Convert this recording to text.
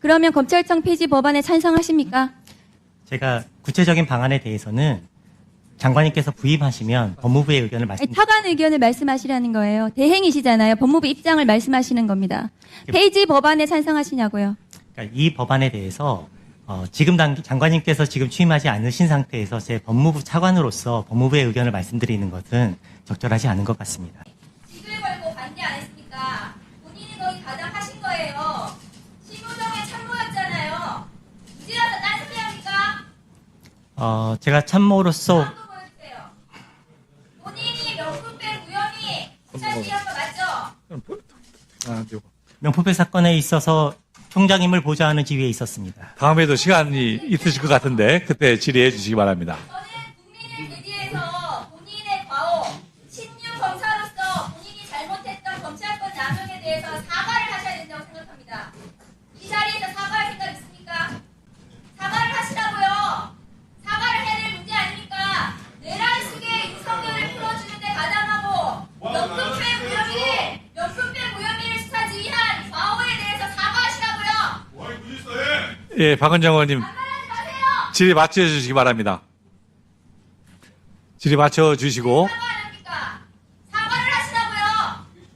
그러면 검찰청 폐지 법안에 찬성하십니까? 제가 구체적인 방안에 대해서는 장관님께서 부임하시면 법무부의 의견을 아니, 말씀. 타관 의견을 말씀하시라는 거예요. 대행이시잖아요. 법무부 입장을 말씀하시는 겁니다. 폐지 법안에 찬성하시냐고요. 그러니까 이 법안에 대해서 어, 지금 당 장관님께서 지금 취임하지 않으신 상태에서 제 법무부 차관으로서 법무부의 의견을 말씀드리는 것은 적절하지 않은 것 같습니다. 직을 걸고 반대 안 했습니까? 본인이 거기 가담하신 거예요. 심우정의 참모였잖아요. 이제 와서 딴소리 합니까? 어, 제가 참모로서. 본인이 명품백 우연히 부산지한 거 맞죠? 아, 요거. 명품백 사건에 있어서 총장님을 보좌하는 지위에 있었습니다. 다음에도 시간이 있으실 것 같은데 그때 질의해 주시기 바랍니다. 저는 국민을 대지해서 본인의 과오, 신유 검사로서 본인이 잘못했던 검찰권 남용에 대해서 사과를 하셔야 된다고 생각합니다. 이 자리에서 사과할 생각 있습니까? 사과를 하시라고요. 사과를 해야 될 문제 아닙니까? 내란 식의 윤석열을 풀어주는데 가담하고 명품백 무혐의, 명품백 무혐의를 수사 지휘한 과오에 대해서 사과하시라고요. 예, 박은정 의원님. 질의 마쳐 주시기 바랍니다. 질의 마쳐 주시고 사과하시라고요.